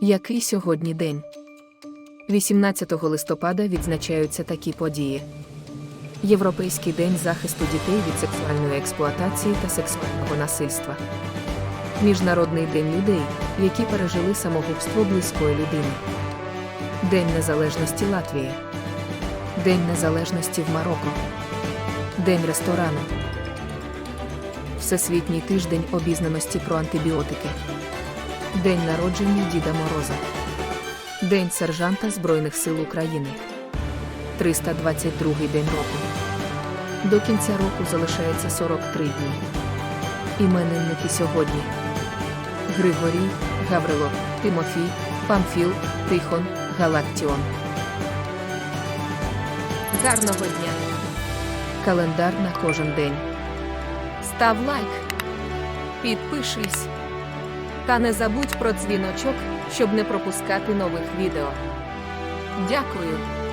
Який сьогодні день? 18 листопада відзначаються такі події. Європейський день захисту дітей від сексуальної експлуатації та сексуального насильства. Міжнародний день людей, які пережили самогубство близької людини. День Незалежності Латвії. День Незалежності в Марокко. День ресторану. Всесвітній тиждень обізнаності про антибіотики. День народження Діда Мороза. День сержанта Збройних сил України. 322 день року. До кінця року залишається 43 дні. Іменинники сьогодні. Григорій, Гаврило, Тимофій, Памфіл, Тихон, Галактіон. Гарного дня! Календар на кожен день. Став лайк, підпишись та не забудь про дзвіночок, щоб не пропускати нових відео. Дякую!